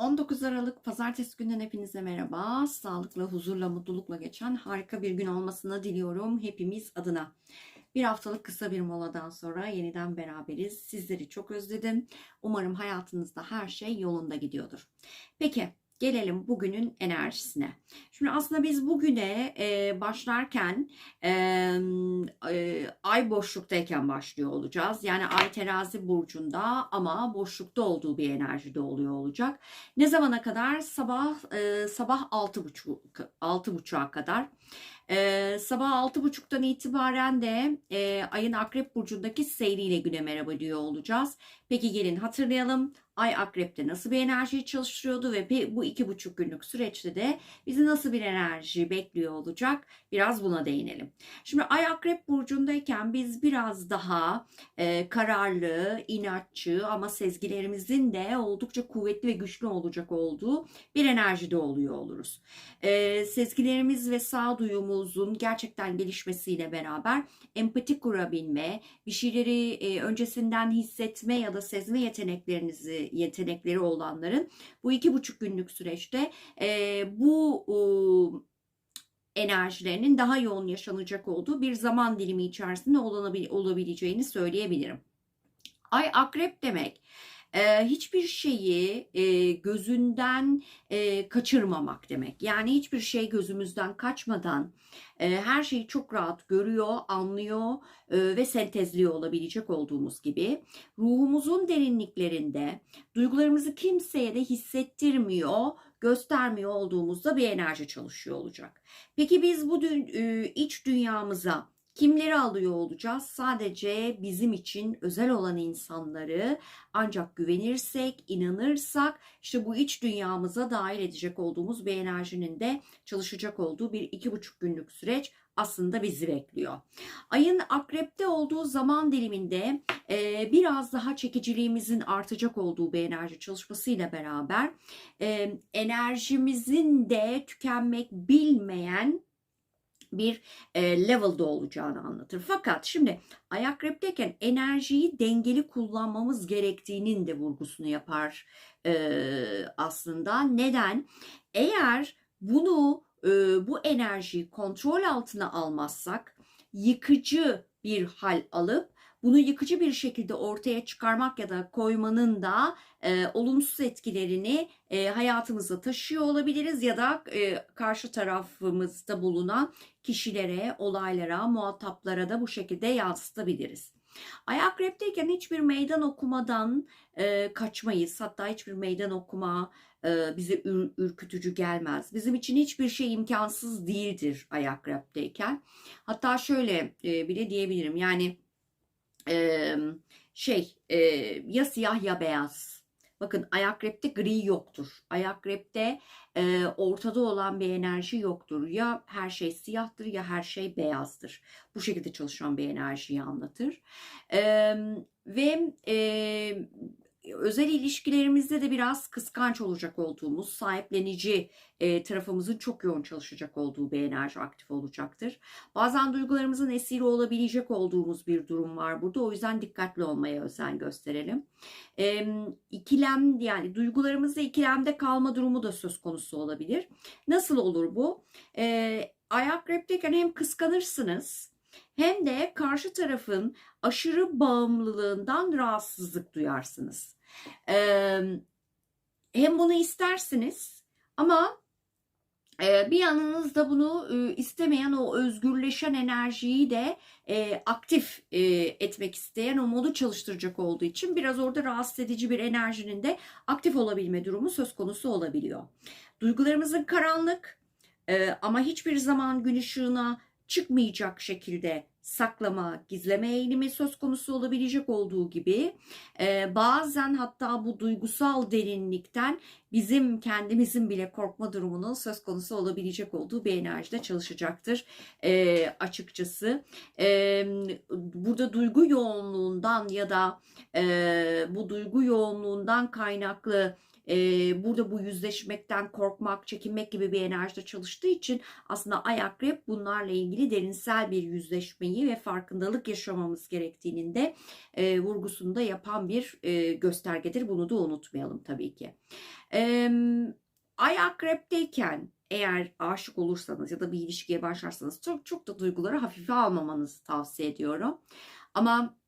19 Aralık Pazartesi günden hepinize merhaba. Sağlıkla, huzurla, mutlulukla geçen harika bir gün olmasını diliyorum hepimiz adına. Bir haftalık kısa bir moladan sonra yeniden beraberiz. Sizleri çok özledim. Umarım hayatınızda her şey yolunda gidiyordur. Peki gelelim bugünün enerjisine. Şimdi aslında biz bugüne e, başlarken e, e, ay boşluktayken başlıyor olacağız. Yani ay terazi burcunda ama boşlukta olduğu bir enerjide oluyor olacak. Ne zamana kadar? Sabah e, sabah altı buçuk altı buçuğa kadar. Ee, sabah altı buçuktan itibaren de e, ayın akrep burcundaki seyriyle güne merhaba diyor olacağız. Peki gelin hatırlayalım. Ay akrepte nasıl bir enerji çalışıyordu ve bu iki buçuk günlük süreçte de bizi nasıl bir enerji bekliyor olacak? Biraz buna değinelim. Şimdi ay akrep burcundayken biz biraz daha e, kararlı, inatçı ama sezgilerimizin de oldukça kuvvetli ve güçlü olacak olduğu bir enerjide oluyor oluruz. E, sezgilerimiz ve sağduyumuzun gerçekten gelişmesiyle beraber empati kurabilme, bir şeyleri e, öncesinden hissetme ya da sezme yeteneklerinizi yetenekleri olanların bu iki buçuk günlük süreçte e, bu e, enerjilerinin daha yoğun yaşanacak olduğu bir zaman dilimi içerisinde olabileceğini söyleyebilirim. Ay akrep demek e, hiçbir şeyi e, gözünden e, kaçırmamak demek. Yani hiçbir şey gözümüzden kaçmadan e, her şeyi çok rahat görüyor, anlıyor e, ve sentezliyor olabilecek olduğumuz gibi ruhumuzun derinliklerinde duygularımızı kimseye de hissettirmiyor, göstermiyor olduğumuzda bir enerji çalışıyor olacak. Peki biz bu dün, e, iç dünyamıza Kimleri alıyor olacağız? Sadece bizim için özel olan insanları ancak güvenirsek, inanırsak işte bu iç dünyamıza dahil edecek olduğumuz bir enerjinin de çalışacak olduğu bir iki buçuk günlük süreç aslında bizi bekliyor. Ayın akrepte olduğu zaman diliminde e, biraz daha çekiciliğimizin artacak olduğu bir enerji çalışmasıyla beraber e, enerjimizin de tükenmek bilmeyen bir e, level'da olacağını anlatır. Fakat şimdi ayak repteyken enerjiyi dengeli kullanmamız gerektiğinin de vurgusunu yapar e, aslında. Neden? Eğer bunu e, bu enerjiyi kontrol altına almazsak yıkıcı bir hal alıp bunu yıkıcı bir şekilde ortaya çıkarmak ya da koymanın da e, olumsuz etkilerini e, hayatımıza taşıyor olabiliriz ya da e, karşı tarafımızda bulunan kişilere, olaylara, muhataplara da bu şekilde yansıtabiliriz. Ayak repteyken hiçbir meydan okumadan e, kaçmayız. Hatta hiçbir meydan okuma e, bize ür, ürkütücü gelmez. Bizim için hiçbir şey imkansız değildir ayak repteyken. Hatta şöyle e, bile diyebilirim. Yani e, şey e, ya siyah ya beyaz. Bakın ayak repte gri yoktur. Ayak repte e, ortada olan bir enerji yoktur. Ya her şey siyahtır ya her şey beyazdır. Bu şekilde çalışan bir enerjiyi anlatır. E, ve e, özel ilişkilerimizde de biraz kıskanç olacak olduğumuz, sahiplenici e, tarafımızın çok yoğun çalışacak olduğu bir enerji aktif olacaktır. Bazen duygularımızın esiri olabilecek olduğumuz bir durum var burada. O yüzden dikkatli olmaya özen gösterelim. E, ikilem yani duygularımızda ikilemde kalma durumu da söz konusu olabilir. Nasıl olur bu? E, ayak repteyken hem kıskanırsınız hem de karşı tarafın aşırı bağımlılığından rahatsızlık duyarsınız. Ee, hem bunu istersiniz ama bir yanınızda bunu istemeyen o özgürleşen enerjiyi de aktif etmek isteyen o modu çalıştıracak olduğu için biraz orada rahatsız edici bir enerjinin de aktif olabilme durumu söz konusu olabiliyor. Duygularımızın karanlık ama hiçbir zaman gün ışığına çıkmayacak şekilde saklama, gizleme eğilimi söz konusu olabilecek olduğu gibi bazen hatta bu duygusal derinlikten bizim kendimizin bile korkma durumunun söz konusu olabilecek olduğu bir enerjide çalışacaktır e, açıkçası. E, burada duygu yoğunluğundan ya da e, bu duygu yoğunluğundan kaynaklı e, burada bu yüzleşmekten korkmak, çekinmek gibi bir enerjide çalıştığı için aslında ay akrep bunlarla ilgili derinsel bir yüzleşmeyi ve farkındalık yaşamamız gerektiğinin de e, vurgusunu da yapan bir e, göstergedir. Bunu da unutmayalım tabii ki. Ee, ay akrepteyken eğer aşık olursanız ya da bir ilişkiye başlarsanız çok çok da duyguları hafife almamanızı tavsiye ediyorum. Ama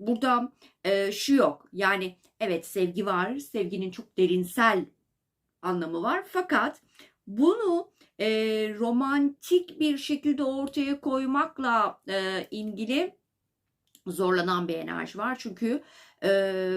burada e, şu yok. Yani evet sevgi var. Sevginin çok derinsel anlamı var. Fakat bunu e, romantik bir şekilde ortaya koymakla e, ilgili zorlanan bir enerji var. Çünkü e,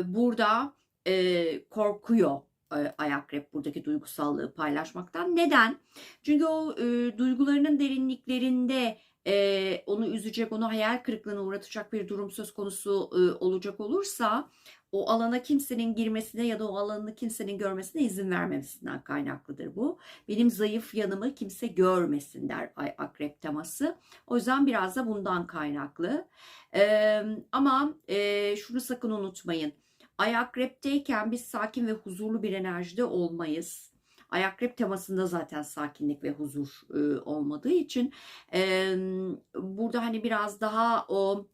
burada e, korkuyor e, ay akrep buradaki duygusallığı paylaşmaktan. Neden? Çünkü o e, duygularının derinliklerinde e, onu üzecek, onu hayal kırıklığına uğratacak bir durum söz konusu e, olacak olursa o alana kimsenin girmesine ya da o alanını kimsenin görmesine izin vermemesinden kaynaklıdır bu. Benim zayıf yanımı kimse görmesin der ay akrep teması. O yüzden biraz da bundan kaynaklı. E, ama e, şunu sakın unutmayın. Ay akrepteyken biz sakin ve huzurlu bir enerjide olmayız. Ay akrep temasında zaten sakinlik ve huzur e, olmadığı için e, burada hani biraz daha o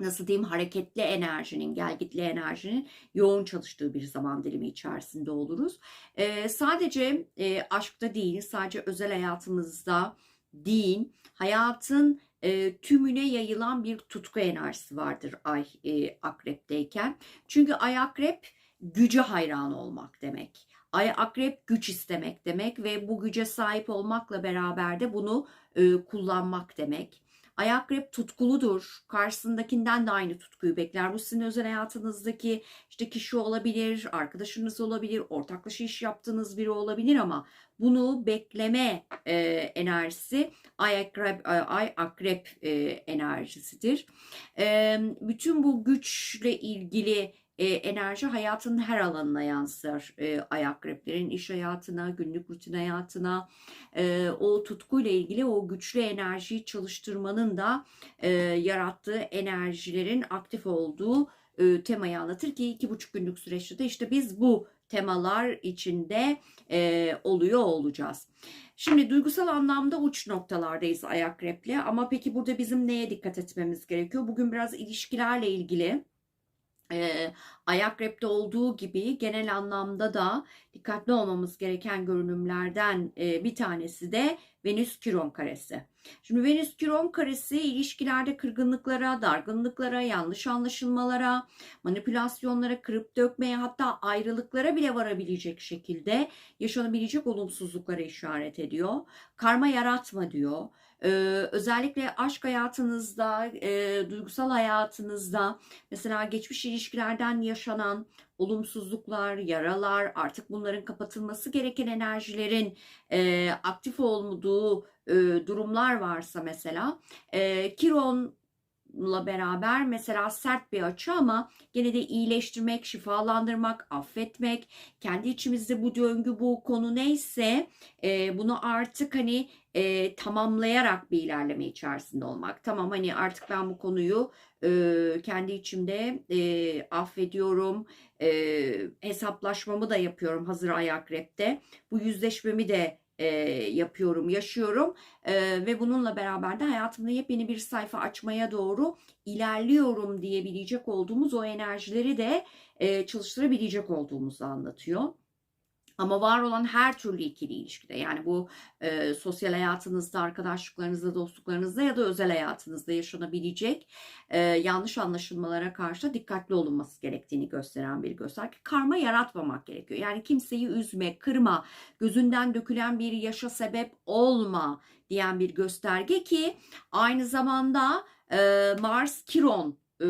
nasıl diyeyim hareketli enerjinin, gelgitli enerjinin yoğun çalıştığı bir zaman dilimi içerisinde oluruz. E, sadece e, aşkta değil, sadece özel hayatımızda değil, hayatın e, tümüne yayılan bir tutku enerjisi vardır ay e, akrepteyken. Çünkü ay akrep güce hayran olmak demek. Ay akrep güç istemek demek ve bu güce sahip olmakla beraber de bunu e, kullanmak demek. Ay akrep tutkuludur. Karşısındakinden de aynı tutkuyu bekler. Bu sizin özel hayatınızdaki işte kişi olabilir, arkadaşınız olabilir, ortaklaşa iş yaptığınız biri olabilir ama bunu bekleme e, enerjisi ay akrep, ay akrep e, enerjisidir. E, bütün bu güçle ilgili e, enerji hayatın her alanına yansır. E, ay akreplerin iş hayatına, günlük rutin hayatına, e, o tutkuyla ilgili o güçlü enerjiyi çalıştırmanın da e, yarattığı enerjilerin aktif olduğu e, temayı anlatır ki iki buçuk günlük süreçte de işte biz bu temalar içinde e, oluyor olacağız. Şimdi duygusal anlamda uç noktalardayız ayak repli ama peki burada bizim neye dikkat etmemiz gerekiyor? Bugün biraz ilişkilerle ilgili e, ayak repte olduğu gibi genel anlamda da dikkatli olmamız gereken görünümlerden e, bir tanesi de Venüs Kiron karesi. Şimdi Venüs Kiron karesi ilişkilerde kırgınlıklara, dargınlıklara, yanlış anlaşılmalara, manipülasyonlara, kırıp dökmeye hatta ayrılıklara bile varabilecek şekilde yaşanabilecek olumsuzluklara işaret ediyor. Karma yaratma diyor. Ee, özellikle aşk hayatınızda, e, duygusal hayatınızda mesela geçmiş ilişkilerden yaşanan olumsuzluklar, yaralar, artık bunların kapatılması gereken enerjilerin e, aktif olduğu e, durumlar varsa mesela e, Kiron la beraber mesela sert bir açı ama gene de iyileştirmek, şifalandırmak, affetmek, kendi içimizde bu döngü, bu konu neyse e, bunu artık hani e, tamamlayarak bir ilerleme içerisinde olmak. Tamam hani artık ben bu konuyu e, kendi içimde e, affediyorum, e, hesaplaşmamı da yapıyorum hazır ayak repte. Bu yüzleşmemi de e, yapıyorum, yaşıyorum e, ve bununla beraber de hayatımda yepyeni bir sayfa açmaya doğru ilerliyorum diyebilecek olduğumuz o enerjileri de e, çalıştırabilecek olduğumuzu anlatıyor. Ama var olan her türlü ikili ilişkide yani bu e, sosyal hayatınızda, arkadaşlıklarınızda, dostluklarınızda ya da özel hayatınızda yaşanabilecek e, yanlış anlaşılmalara karşı dikkatli olunması gerektiğini gösteren bir gösterge. Karma yaratmamak gerekiyor. Yani kimseyi üzme, kırma, gözünden dökülen bir yaşa sebep olma diyen bir gösterge ki aynı zamanda e, Mars Kiron e,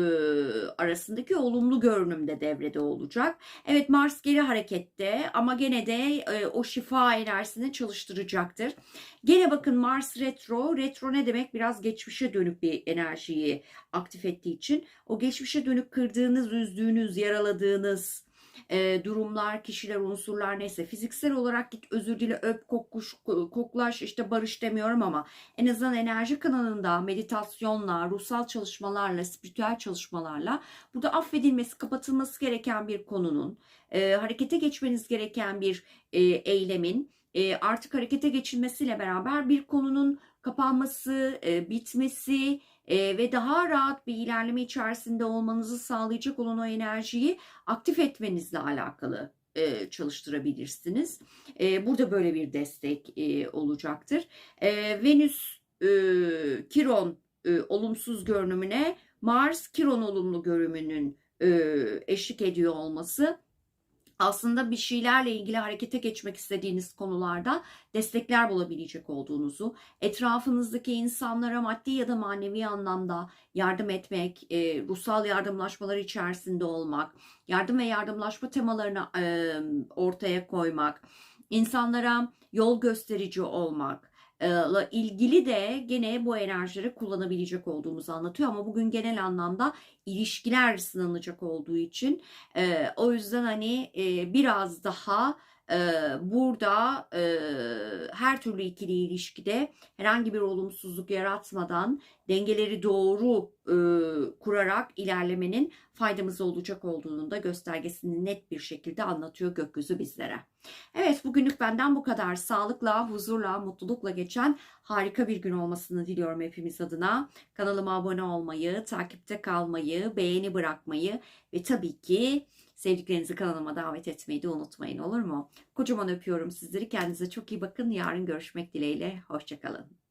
arasındaki olumlu görünümde devrede olacak. Evet Mars geri harekette ama gene de e, o şifa enerjisini çalıştıracaktır. Gene bakın Mars retro. Retro ne demek? Biraz geçmişe dönük bir enerjiyi aktif ettiği için o geçmişe dönük kırdığınız, üzdüğünüz, yaraladığınız e, durumlar, kişiler, unsurlar neyse. Fiziksel olarak git özür dile öp kokuş, koklaş işte barış demiyorum ama en azından enerji kanalında meditasyonla, ruhsal çalışmalarla, spiritüel çalışmalarla burada affedilmesi, kapatılması gereken bir konunun, e, harekete geçmeniz gereken bir e, eylemin e, artık harekete geçilmesiyle beraber bir konunun kapanması, e, bitmesi, e, ve daha rahat bir ilerleme içerisinde olmanızı sağlayacak olan o enerjiyi aktif etmenizle alakalı e, çalıştırabilirsiniz. E, burada böyle bir destek e, olacaktır. E, Venüs e, Kiron e, olumsuz görünümüne Mars Kiron olumlu görünümünün e, eşlik ediyor olması aslında bir şeylerle ilgili harekete geçmek istediğiniz konularda destekler bulabilecek olduğunuzu, etrafınızdaki insanlara maddi ya da manevi anlamda yardım etmek, e, ruhsal yardımlaşmalar içerisinde olmak, yardım ve yardımlaşma temalarını e, ortaya koymak, insanlara yol gösterici olmak, ile ilgili de gene bu enerjileri kullanabilecek olduğumuzu anlatıyor ama bugün genel anlamda ilişkiler sınanacak olduğu için e, o yüzden hani e, biraz daha burada her türlü ikili ilişkide herhangi bir olumsuzluk yaratmadan dengeleri doğru kurarak ilerlemenin faydamız olacak olduğunun da göstergesini net bir şekilde anlatıyor gökyüzü bizlere. Evet bugünlük benden bu kadar. Sağlıkla, huzurla, mutlulukla geçen harika bir gün olmasını diliyorum hepimiz adına. Kanalıma abone olmayı, takipte kalmayı, beğeni bırakmayı ve tabii ki sevdiklerinizi kanalıma davet etmeyi de unutmayın olur mu? Kocaman öpüyorum sizleri. Kendinize çok iyi bakın. Yarın görüşmek dileğiyle. Hoşçakalın.